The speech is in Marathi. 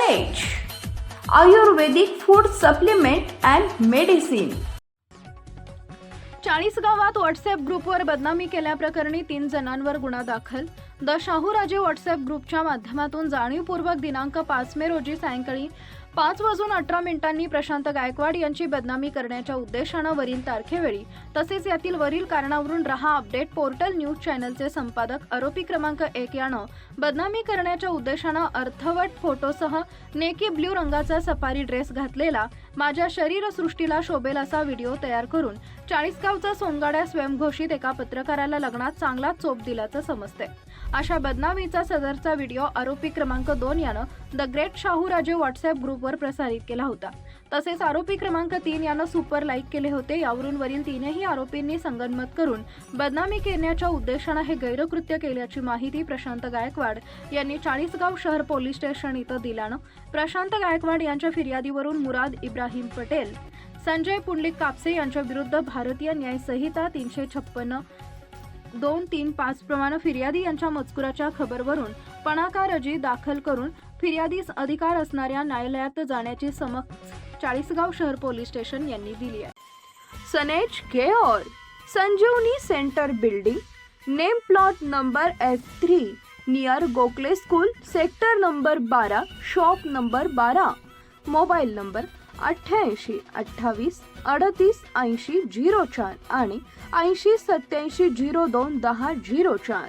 Ayurvedic food supplement and medicine चाळीस गावात व्हॉट्सअप ग्रुपवर बदनामी केल्याप्रकरणी तीन जणांवर गुन्हा दाखल. द शाहूराजे व्हॉट्सअप ग्रुपच्या माध्यमातून जाणीवपूर्वक दिनांक पाच मे रोजी सायंकाळी पाच वाजून अठरा मिनिटांनी प्रशांत गायकवाड यांची बदनामी करण्याच्या उद्देशानं वरील तारखेवेळी तसेच यातील वरील कारणावरून रहा अपडेट पोर्टल न्यूज चॅनलचे संपादक आरोपी क्रमांक एक यानं बदनामी करण्याच्या उद्देशानं अर्थवट फोटोसह नेकी ब्ल्यू रंगाचा सफारी ड्रेस घातलेला माझ्या शरीरसृष्टीला शोभेल असा व्हिडिओ तयार करून चाळीसगावचा सोनगाड्या स्वयंघोषित एका पत्रकाराला लग्नात चांगला चोप दिल्याचं समजते अशा बदनामीचा सदरचा व्हिडिओ आरोपी क्रमांक दोन यानं the great Shahuraje WhatsApp group ग्रुपवर प्रसारित केला होता. तसेच आरोपी क्रमांक तीन यानं सुपर लाईक केले होते. यावरून वरील तीनही आरोपींनी संगनमत करून बदनामी करण्याच्या उद्देशानं हे गैरकृत्य केल्याची माहिती प्रशांत गायकवाड यांनी चाळीसगाव शहर पोलीस स्टेशन इथं दिल्यानं प्रशांत गायकवाड यांच्या फिर्यादीवरून मुराद इब्राहिम पटेल संजय पुंडलिक कापसे यांच्या विरुद्ध भारतीय न्याय संहिता तीनशे छप्पन्न दोन तीन पाच प्रमाणे फिर्यादी यांच्या मजकुराच्या खबरवरून पणाका रजी दाखल करून फिर्यादीस अधिकार असणाऱ्या न्यायालयात जाण्याची समक्ष चाळीसगाव शहर पोलीस स्टेशन यांनी दिली आहे. सनेज care Sanjeevani centre building name plot number F three near Gokhale school sector number बारा शॉप नंबर बारा मोबाईल नंबर अठ्ठ्याऐंशी अठ्ठावीस अडतीस ऐंशी झिरो चार आणि ऐंशी सत्याऐंशी झिरो दोन दहा झिरो चार.